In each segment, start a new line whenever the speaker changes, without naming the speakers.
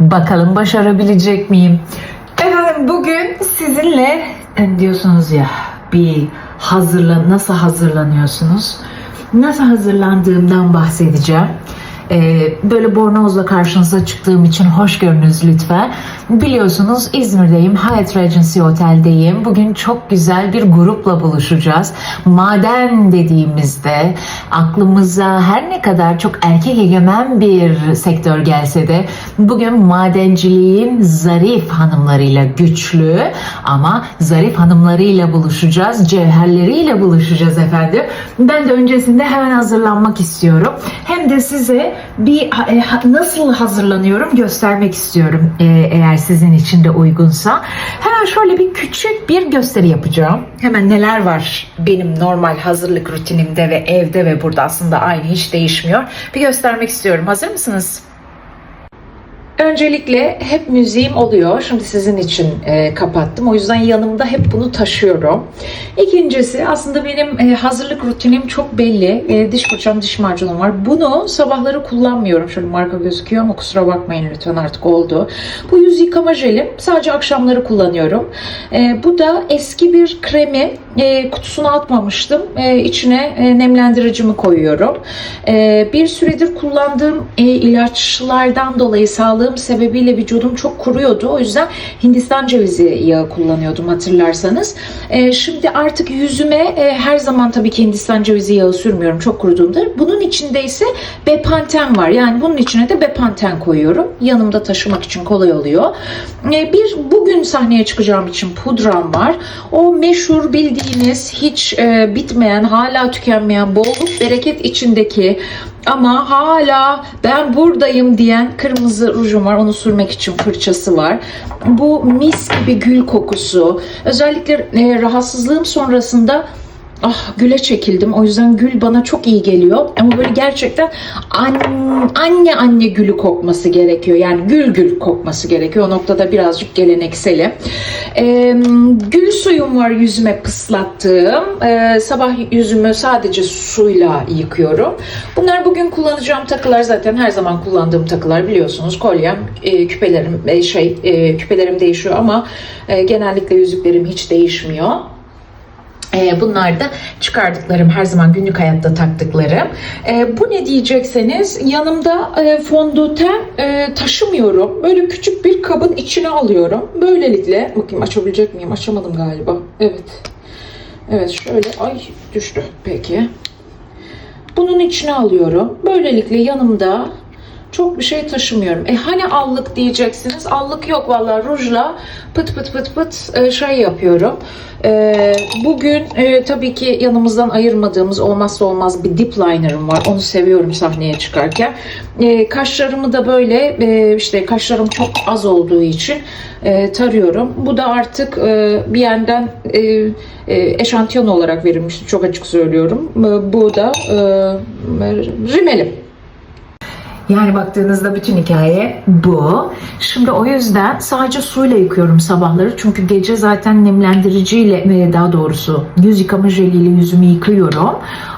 Bakalım başarabilecek miyim? Efendim bugün sizinle hani diyorsunuz ya bir hazırlan nasıl hazırlanıyorsunuz? Nasıl hazırlandığımdan bahsedeceğim. Ee, böyle bornozla karşınıza çıktığım için hoş görünüz lütfen. Biliyorsunuz İzmir'deyim. Hyatt Regency Otel'deyim. Bugün çok güzel bir grupla buluşacağız. Maden dediğimizde aklımıza her ne kadar çok erkek egemen bir sektör gelse de bugün madenciliğin zarif hanımlarıyla güçlü ama zarif hanımlarıyla buluşacağız. Cevherleriyle buluşacağız efendim. Ben de öncesinde hemen hazırlanmak istiyorum. Hem de size bir e, nasıl hazırlanıyorum göstermek istiyorum e, eğer sizin için de uygunsa. Hemen şöyle bir küçük bir gösteri yapacağım. Hemen neler var benim normal hazırlık rutinimde ve evde ve burada aslında aynı hiç değişmiyor. Bir göstermek istiyorum. Hazır mısınız? Öncelikle hep müziğim oluyor. Şimdi sizin için e, kapattım. O yüzden yanımda hep bunu taşıyorum. İkincisi aslında benim e, hazırlık rutinim çok belli. E, diş fırçam, diş macunum var. Bunu sabahları kullanmıyorum. Şöyle marka gözüküyor ama kusura bakmayın lütfen artık oldu. Bu yüz yıkama jelim. Sadece akşamları kullanıyorum. E, bu da eski bir kremi. E, kutusuna atmamıştım. E, içine e, nemlendiricimi koyuyorum. E, bir süredir kullandığım e, ilaçlardan dolayı sağlığım sebebiyle vücudum çok kuruyordu. O yüzden Hindistan cevizi yağı kullanıyordum hatırlarsanız. E, şimdi artık yüzüme e, her zaman tabii ki Hindistan cevizi yağı sürmüyorum. Çok kuruduğumda. Bunun içinde ise Bepanten var. Yani bunun içine de Bepanten koyuyorum. Yanımda taşımak için kolay oluyor. E, bir bugün sahneye çıkacağım için pudram var. O meşhur bildiğiniz hiç e, bitmeyen, hala tükenmeyen, bolluk bereket içindeki ama hala ben buradayım diyen kırmızı rujum var. Onu sürmek için fırçası var. Bu mis gibi gül kokusu. Özellikle e, rahatsızlığım sonrasında Ah güle çekildim. O yüzden gül bana çok iyi geliyor. Ama böyle gerçekten an- anne anne gülü kokması gerekiyor. Yani gül gül kokması gerekiyor. O noktada birazcık gelenekselim. Ee, gül suyum var yüzüme pıslattığım. Ee, sabah yüzümü sadece suyla yıkıyorum. Bunlar bugün kullanacağım takılar zaten her zaman kullandığım takılar biliyorsunuz. Kolyem, e, küpelerim e, şey e, küpelerim değişiyor ama e, genellikle yüzüklerim hiç değişmiyor. Ee, bunlar da çıkardıklarım her zaman günlük hayatta taktıklarım. Ee, bu ne diyecekseniz yanımda e, fondöten e, taşımıyorum. Böyle küçük bir kabın içine alıyorum. Böylelikle bakayım açabilecek miyim? Açamadım galiba. Evet. Evet şöyle ay düştü peki. Bunun içine alıyorum. Böylelikle yanımda çok bir şey taşımıyorum. E hani allık diyeceksiniz. Allık yok vallahi rujla pıt pıt pıt pıt e, şey yapıyorum. E, bugün e, tabii ki yanımızdan ayırmadığımız olmazsa olmaz bir dip liner'ım var. Onu seviyorum sahneye çıkarken. E, kaşlarımı da böyle e, işte kaşlarım çok az olduğu için e, tarıyorum. Bu da artık e, bir yandan e, e, eşantiyon olarak verilmişti. Çok açık söylüyorum. E, bu da e, rimelim. Yani baktığınızda bütün hikaye bu. Şimdi o yüzden sadece suyla yıkıyorum sabahları. Çünkü gece zaten nemlendiriciyle ve daha doğrusu yüz yıkama jeliyle yüzümü yıkıyorum.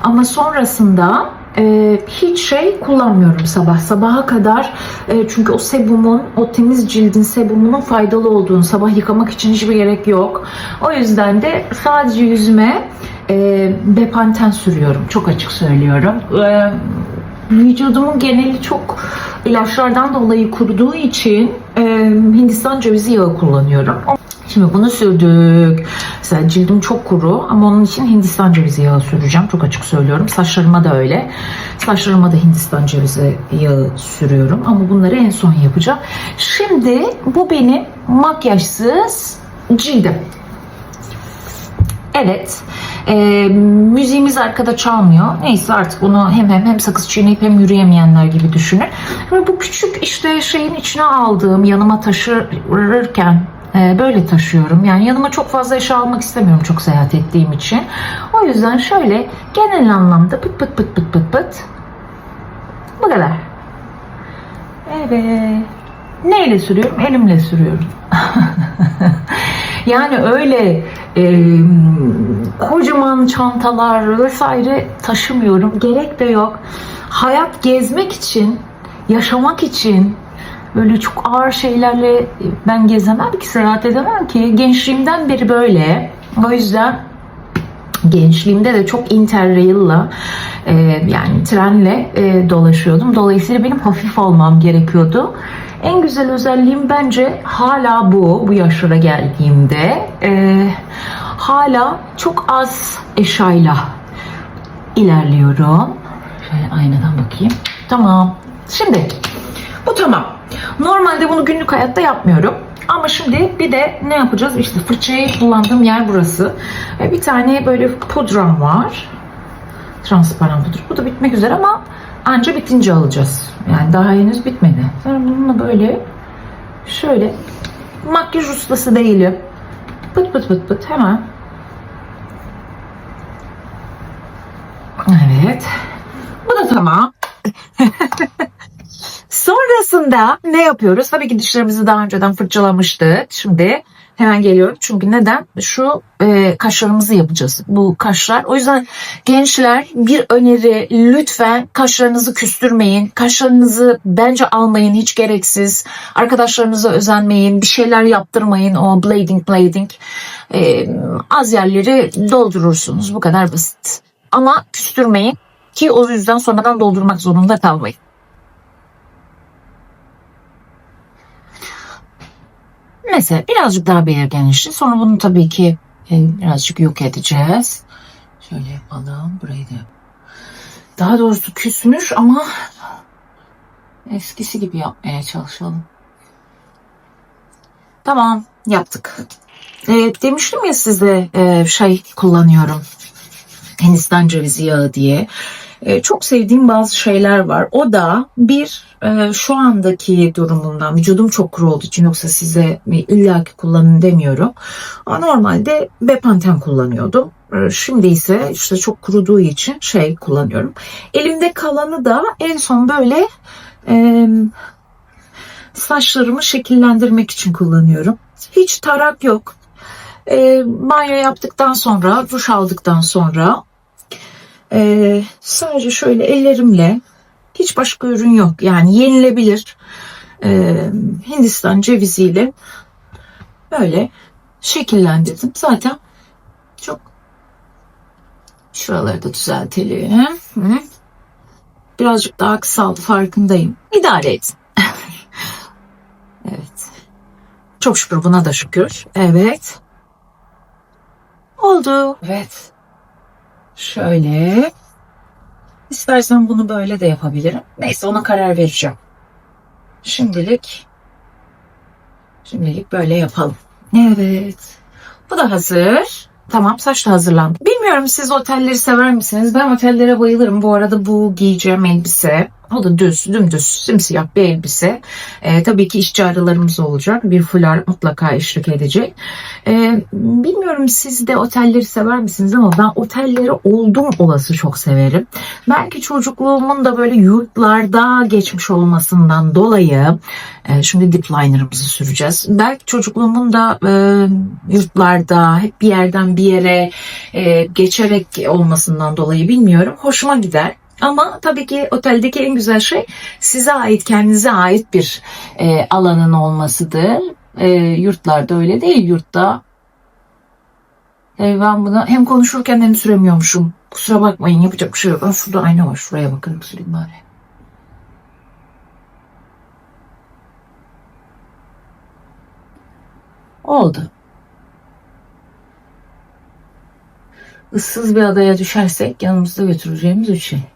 Ama sonrasında e, hiç şey kullanmıyorum sabah. Sabaha kadar e, çünkü o sebumun, o temiz cildin sebumunun faydalı olduğunu sabah yıkamak için hiçbir gerek yok. O yüzden de sadece yüzüme e, Bepanten sürüyorum. Çok açık söylüyorum. E, vücudumun geneli çok ilaçlardan dolayı kuruduğu için e, Hindistan cevizi yağı kullanıyorum. Şimdi bunu sürdük. Mesela cildim çok kuru ama onun için Hindistan cevizi yağı süreceğim. Çok açık söylüyorum. Saçlarıma da öyle. Saçlarıma da Hindistan cevizi yağı sürüyorum. Ama bunları en son yapacağım. Şimdi bu benim makyajsız cildim. Evet. E, müziğimiz arkada çalmıyor. Neyse artık bunu hem hem hem sakız çiğneyip hem yürüyemeyenler gibi düşünün. Ve bu küçük işte şeyin içine aldığım yanıma taşırırken e, böyle taşıyorum. Yani yanıma çok fazla eşya almak istemiyorum çok seyahat ettiğim için. O yüzden şöyle genel anlamda pıt pıt pıt pıt pıt pıt bu kadar. Evet. Neyle sürüyorum? Elimle sürüyorum. yani öyle e, kocaman çantalar vesaire taşımıyorum. Gerek de yok. Hayat gezmek için, yaşamak için böyle çok ağır şeylerle ben gezemem ki seyahat edemem ki gençliğimden beri böyle o yüzden gençliğimde de çok interrail'la e, yani trenle e, dolaşıyordum. Dolayısıyla benim hafif olmam gerekiyordu. En güzel özelliğim bence hala bu, bu yaşlara geldiğimde. E, hala çok az eşyayla ilerliyorum. Şöyle aynadan bakayım. Tamam. Şimdi bu tamam. Normalde bunu günlük hayatta yapmıyorum. Ama şimdi bir de ne yapacağız? İşte fırçayı kullandığım yer burası. Ve bir tane böyle pudram var. Transparan pudra. Bu da bitmek üzere ama anca bitince alacağız. Yani daha henüz bitmedi. Sonra bununla böyle şöyle makyaj ustası değilim. Pıt pıt pıt pıt hemen. Evet. Bu da tamam. Sonrasında ne yapıyoruz? Tabii ki dişlerimizi daha önceden fırçalamıştık. Şimdi hemen geliyorum. Çünkü neden? Şu e, kaşlarımızı yapacağız. Bu kaşlar. O yüzden gençler bir öneri lütfen kaşlarınızı küstürmeyin. Kaşlarınızı bence almayın hiç gereksiz. Arkadaşlarınıza özenmeyin. Bir şeyler yaptırmayın. O blading blading. E, az yerleri doldurursunuz. Bu kadar basit. Ama küstürmeyin ki o yüzden sonradan doldurmak zorunda kalmayın. Mesela birazcık daha belirgenleşti. Sonra bunu tabii ki e, birazcık yok edeceğiz. Şöyle yapalım. Burayı da. Daha doğrusu küsmüş ama eskisi gibi yapmaya çalışalım. Tamam yaptık. E, demiştim ya size e, şey kullanıyorum. Hindistan cevizi yağı diye. E, çok sevdiğim bazı şeyler var. O da bir e, şu andaki durumumdan vücudum çok kuru olduğu için yoksa size illaki kullanın demiyorum. Normalde Bepanthen kullanıyordum. E, Şimdi ise işte çok kuruduğu için şey kullanıyorum. Elimde kalanı da en son böyle e, saçlarımı şekillendirmek için kullanıyorum. Hiç tarak yok. E, banyo yaptıktan sonra, duş aldıktan sonra e, sadece şöyle ellerimle hiç başka ürün yok. Yani yenilebilir e, Hindistan ceviziyle böyle şekillendirdim. Zaten çok şuraları da düzeltelim. Birazcık daha kısaldı farkındayım. İdare edin. evet. Çok şükür buna da şükür. Evet. Oldu. Evet. Şöyle. İstersen bunu böyle de yapabilirim. Neyse ona karar vereceğim. Şimdilik şimdilik böyle yapalım. Evet. Bu da hazır. Tamam saç da hazırlandı. Bilmiyorum siz otelleri sever misiniz? Ben otellere bayılırım. Bu arada bu giyeceğim elbise. Da düz, dümdüz, simsiyah bir elbise. Ee, tabii ki işçi aralarımız olacak. Bir fular mutlaka eşlik edecek. Ee, bilmiyorum siz de otelleri sever misiniz ama ben otelleri oldum olası çok severim. Belki çocukluğumun da böyle yurtlarda geçmiş olmasından dolayı e, şimdi dip liner'ımızı süreceğiz. Belki çocukluğumun da e, yurtlarda hep bir yerden bir yere e, geçerek olmasından dolayı bilmiyorum. Hoşuma gider. Ama tabii ki oteldeki en güzel şey size ait, kendinize ait bir e, alanın olmasıdır. E, yurtlarda öyle değil. Yurtta e, ben buna hem konuşurken hem süremiyormuşum. Kusura bakmayın yapacak bir şey yok. Aa, şurada ayna var. Şuraya bakın süreyim bari. Oldu. Issız bir adaya düşersek yanımızda götüreceğimiz üç şey.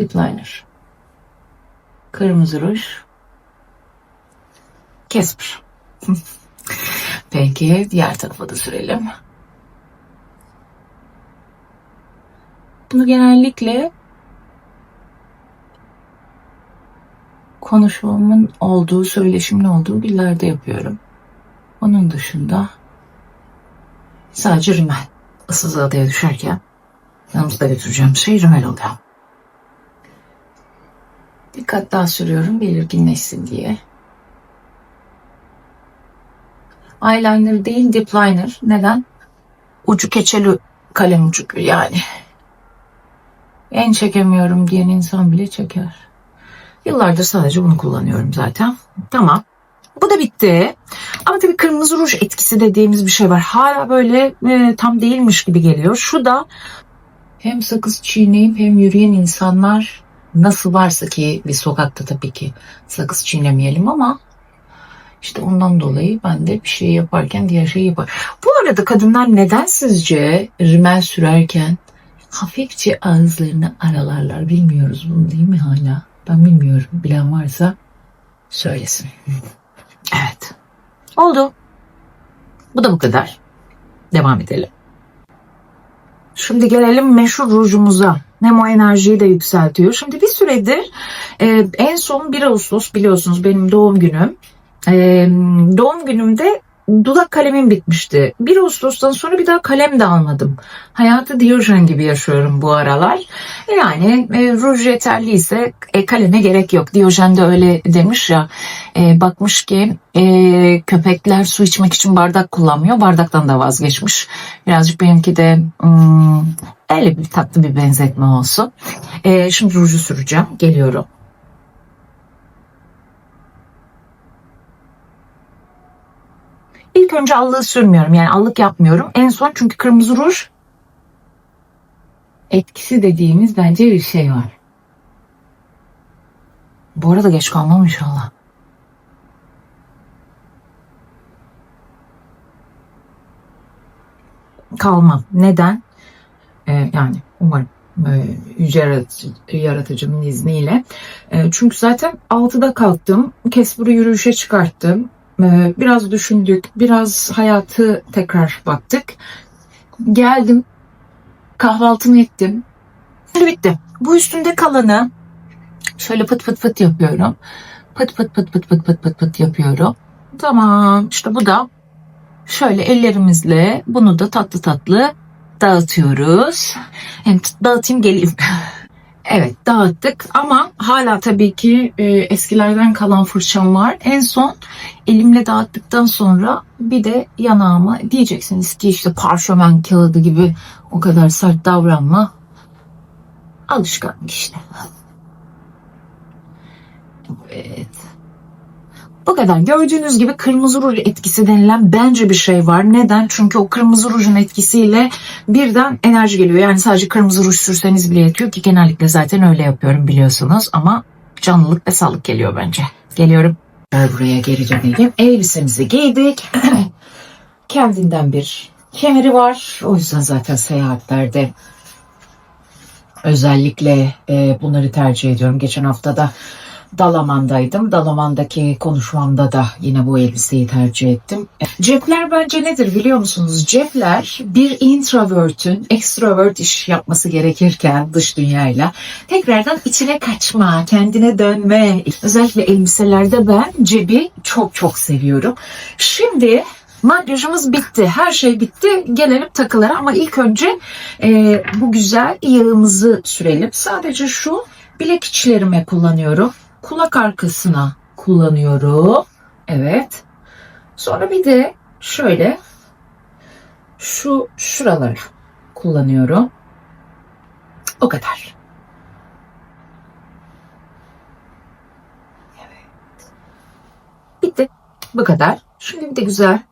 Zipliner. Kırmızı ruj. Casper. Peki diğer tarafa da sürelim. Bunu genellikle konuşmamın olduğu, söyleşimin olduğu günlerde yapıyorum. Onun dışında sadece rimel. Issız adaya düşerken yanımızda götüreceğim şey rimel oluyor. Dikkat daha sürüyorum belirginleşsin diye. Eyeliner değil dip liner. Neden? Ucu keçeli kalem ucu yani. En çekemiyorum diyen insan bile çeker. Yıllardır sadece bunu kullanıyorum zaten. Tamam. Bu da bitti. Ama tabii kırmızı ruj etkisi dediğimiz bir şey var. Hala böyle e, tam değilmiş gibi geliyor. Şu da hem sakız çiğneyip hem yürüyen insanlar nasıl varsa ki bir sokakta tabii ki sakız çiğnemeyelim ama işte ondan dolayı ben de bir şey yaparken diğer şeyi yapar. Bu arada kadınlar neden sizce rimel sürerken hafifçe ağızlarını aralarlar bilmiyoruz bunu değil mi hala? Ben bilmiyorum. Bilen varsa söylesin. Evet. Oldu. Bu da bu kadar. Devam edelim. Şimdi gelelim meşhur rujumuza. Nemo enerjiyi de yükseltiyor. Şimdi bir süredir e, en son 1 Ağustos biliyorsunuz benim doğum günüm. E, doğum günümde dudak kalemim bitmişti. 1 Ağustos'tan sonra bir daha kalem de almadım. Hayatı Diyojen gibi yaşıyorum bu aralar. Yani e, ruj yeterliyse e, kaleme gerek yok. Diyojen de öyle demiş ya. E, bakmış ki e, köpekler su içmek için bardak kullanmıyor. Bardaktan da vazgeçmiş. Birazcık benimki de hmm, öyle bir tatlı bir benzetme olsun. E, şimdi ruju süreceğim. Geliyorum. İlk önce allığı sürmüyorum. Yani allık yapmıyorum. En son çünkü kırmızı ruj etkisi dediğimiz bence bir şey var. Bu arada geç kalmam inşallah. Kalmam. Neden? Ee, yani umarım e, yüce yaratıcı, yaratıcının izniyle. E, çünkü zaten 6'da kalktım. Kesbur'u yürüyüşe çıkarttım. E, biraz düşündük. Biraz hayatı tekrar baktık. Geldim. Kahvaltımı ettim. Bitti. Bu üstünde kalanı şöyle pıt pıt pıt yapıyorum. Pıt pıt pıt pıt pıt pıt pıt pıt yapıyorum. Tamam. İşte bu da şöyle ellerimizle bunu da tatlı tatlı dağıtıyoruz. Hem dağıtayım geleyim. Evet dağıttık ama hala tabii ki e, eskilerden kalan fırçam var. En son elimle dağıttıktan sonra bir de yanağıma diyeceksiniz ki işte parşömen kağıdı gibi o kadar sert davranma. Alışkanlık işte. Evet. Bu kadar. Gördüğünüz gibi kırmızı ruj etkisi denilen bence bir şey var. Neden? Çünkü o kırmızı rujun etkisiyle birden enerji geliyor. Yani sadece kırmızı ruj sürseniz bile yetiyor ki genellikle zaten öyle yapıyorum biliyorsunuz. Ama canlılık ve sağlık geliyor bence. Geliyorum. Buraya geri dönelim. Elbisemizi giydik. Kendinden bir kemeri var. O yüzden zaten seyahatlerde özellikle e, bunları tercih ediyorum. Geçen hafta da Dalaman'daydım. Dalaman'daki konuşmamda da yine bu elbiseyi tercih ettim. Cepler bence nedir biliyor musunuz? Cepler bir introvert'ün extrovert iş yapması gerekirken dış dünyayla tekrardan içine kaçma, kendine dönme. Özellikle elbiselerde ben cebi çok çok seviyorum. Şimdi Makyajımız bitti. Her şey bitti. Gelelim takılara ama ilk önce e, bu güzel yağımızı sürelim. Sadece şu bilek içlerime kullanıyorum. Kulak arkasına kullanıyorum. Evet. Sonra bir de şöyle şu şuraları kullanıyorum. O kadar. Evet. Bitti. Bu kadar. Şimdi bir de güzel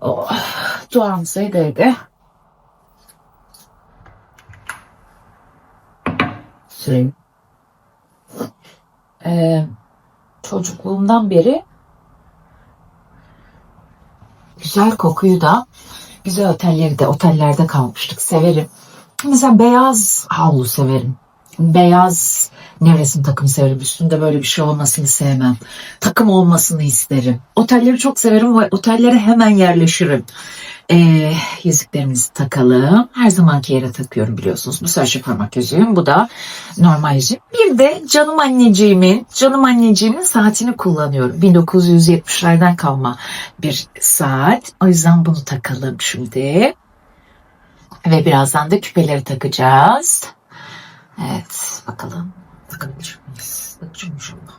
Oh, duamıza değdi. Süreyim. Ee, çocukluğumdan beri güzel kokuyu da güzel otelleri de otellerde kalmıştık. Severim. Mesela beyaz havlu severim. Beyaz nevresim takım severim. Üstünde böyle bir şey olmasını sevmem. Takım olmasını isterim. Otelleri çok severim ve otellere hemen yerleşirim. Ee, yüzüklerimizi takalım. Her zamanki yere takıyorum biliyorsunuz. Bu serçe parmak yüzüğüm. Bu da normal yüzüğüm. Bir de canım anneciğimin, canım anneciğimin saatini kullanıyorum. 1970'lerden kalma bir saat. O yüzden bunu takalım şimdi. Ve birazdan da küpeleri takacağız. Evet bakalım. Takabilir miyiz? Takacağım inşallah.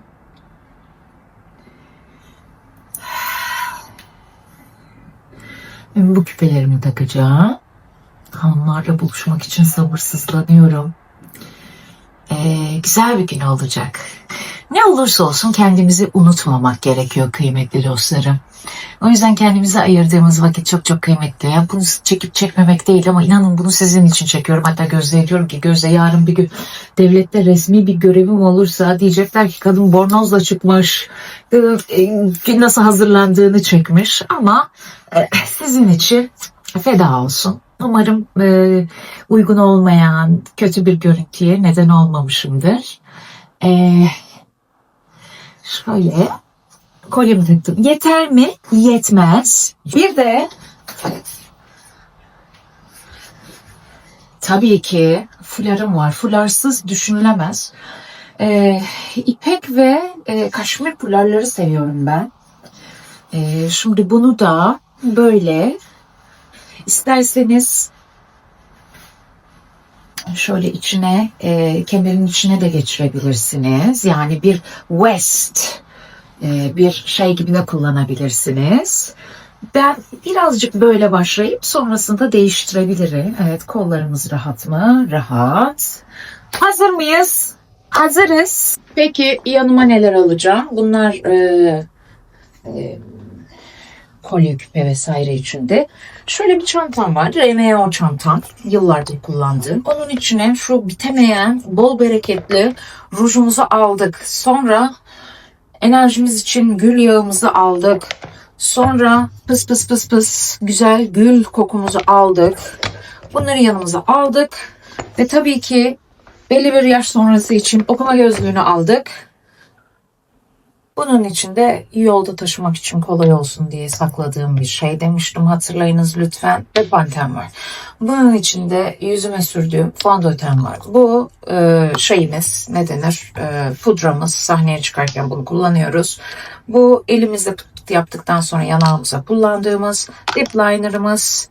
Ben bu küpelerimi takacağım. Hanımlarla buluşmak için sabırsızlanıyorum. Ee, güzel bir gün olacak. Ne olursa olsun kendimizi unutmamak gerekiyor kıymetli dostlarım. O yüzden kendimize ayırdığımız vakit çok çok kıymetli. Yani bunu çekip çekmemek değil ama inanın bunu sizin için çekiyorum. Hatta Gözde'ye diyorum ki Gözde yarın bir gün devlette resmi bir görevim olursa diyecekler ki kadın bornozla çıkmış. e, e, Nasıl hazırlandığını çekmiş ama e, sizin için feda olsun. Umarım uygun olmayan kötü bir görüntüye neden olmamışımdır. E, şöyle kolyemi taktım. Yeter mi? Yetmez. Bir de tabii ki fularım var. Fularsız düşünülemez. E, ipek ve e, kaşmir fularları seviyorum ben. E, şimdi bunu da böyle isterseniz şöyle içine e, kemerin içine de geçirebilirsiniz. Yani bir west e, bir şey gibi de kullanabilirsiniz. Ben birazcık böyle başlayıp sonrasında değiştirebilirim. Evet kollarımız rahat mı? Rahat. Hazır mıyız? Hazırız. Peki yanıma neler alacağım? Bunlar e, e, kolye küpe vesaire içinde. Şöyle bir çantam var. RMO çantam. Yıllardır kullandığım. Onun içine şu bitemeyen bol bereketli rujumuzu aldık. Sonra enerjimiz için gül yağımızı aldık. Sonra pıs pıs pıs pıs güzel gül kokumuzu aldık. Bunları yanımıza aldık. Ve tabii ki belli bir yaş sonrası için okuma gözlüğünü aldık. Bunun için de yolda taşımak için kolay olsun diye sakladığım bir şey demiştim. Hatırlayınız lütfen. Ve panten var. Bunun için de yüzüme sürdüğüm fondöten var. Bu e, şeyimiz ne denir? E, pudramız. Sahneye çıkarken bunu kullanıyoruz. Bu elimizde yaptıktan sonra yanağımıza kullandığımız lip liner'ımız.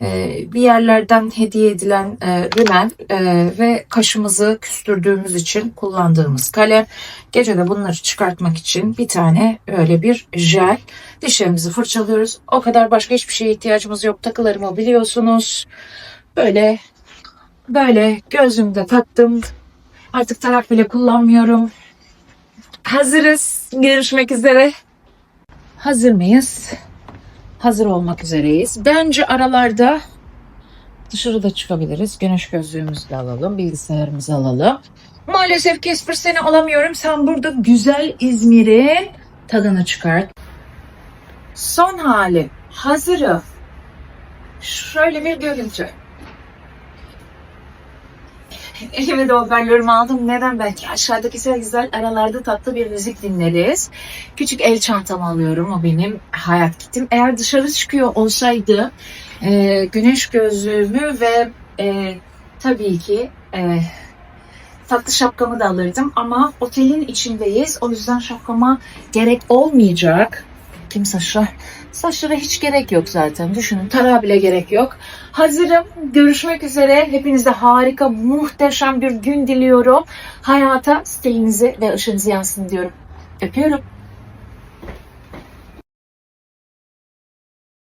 E, bir yerlerden hediye edilen e, rimel e, ve kaşımızı küstürdüğümüz için kullandığımız kalem. Gece de bunları çıkartmak için bir tane öyle bir jel. Dişlerimizi fırçalıyoruz. O kadar başka hiçbir şeye ihtiyacımız yok. Takılarımı biliyorsunuz. Böyle böyle gözümde taktım. Artık tarak bile kullanmıyorum. Hazırız. Görüşmek üzere. Hazır mıyız? Hazır olmak üzereyiz. Bence aralarda dışarıda çıkabiliriz. Güneş gözlüğümüzü de alalım. Bilgisayarımızı alalım. Maalesef Kesper seni alamıyorum. Sen burada güzel İzmir'in tadını çıkart. Son hali. Hazırım. Şöyle bir görüntü. Elime de hoparlörümü aldım. Neden? Belki aşağıda güzel güzel aralarda tatlı bir müzik dinleriz. Küçük el çantamı alıyorum. O benim hayat kitim. Eğer dışarı çıkıyor olsaydı e, güneş gözlüğümü ve e, tabii ki e, tatlı şapkamı da alırdım. Ama otelin içindeyiz. O yüzden şapkama gerek olmayacak. Kim saçlar? Saçlara hiç gerek yok zaten. Düşünün tarağa bile gerek yok. Hazırım. Görüşmek üzere. Hepinize harika, muhteşem bir gün diliyorum. Hayata stilinizi ve ışığınızı yansın diyorum. Öpüyorum.